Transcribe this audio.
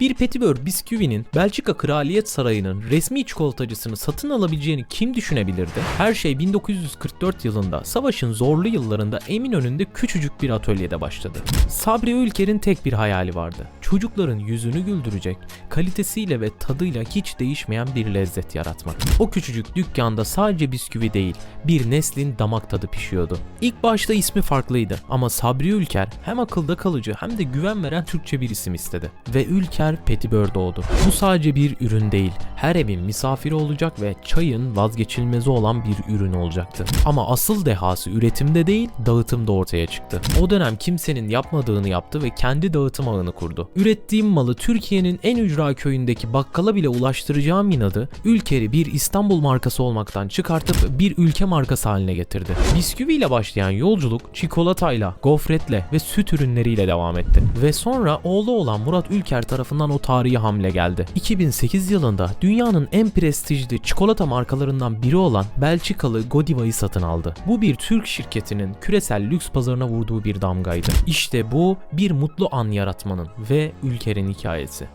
Bir petibör bisküvinin Belçika Kraliyet Sarayı'nın resmi çikolatacısını satın alabileceğini kim düşünebilirdi? Her şey 1944 yılında savaşın zorlu yıllarında Eminönü'nde küçücük bir atölyede başladı. Sabri Ülker'in tek bir hayali vardı. Çocukların yüzünü güldürecek, kalitesiyle ve tadıyla hiç değişmeyen bir lezzet yaratmak. O küçücük dükkanda sadece bisküvi değil, bir neslin damak tadı pişiyordu. İlk başta ismi farklıydı ama Sabri Ülker hem akılda kalıcı hem de güven veren Türkçe bir isim istedi. Ve Ülker Petibör doğdu. Bu sadece bir ürün değil, her evin misafiri olacak ve çayın vazgeçilmezi olan bir ürün olacaktı. Ama asıl dehası üretimde değil, dağıtımda ortaya çıktı. O dönem kimsenin yapmadığını yaptı ve kendi dağıtım ağını kurdu. Ürettiğim malı Türkiye'nin en ücra köyündeki bakkala bile ulaştıracağım inadı, Ülker'i bir İstanbul markası olmaktan çıkartıp bir ülke markası haline getirdi. Bisküviyle başlayan yolculuk çikolatayla, gofretle ve süt ürünleriyle devam etti. Ve sonra oğlu olan Murat Ülker tarafından o tarihi hamle geldi. 2008 yılında dünyanın en prestijli çikolata markalarından biri olan Belçikalı Godiva'yı satın aldı. Bu bir Türk şirketinin küresel lüks pazarına vurduğu bir damgaydı. İşte bu bir mutlu an yaratmanın ve Ülker'in hikayesi.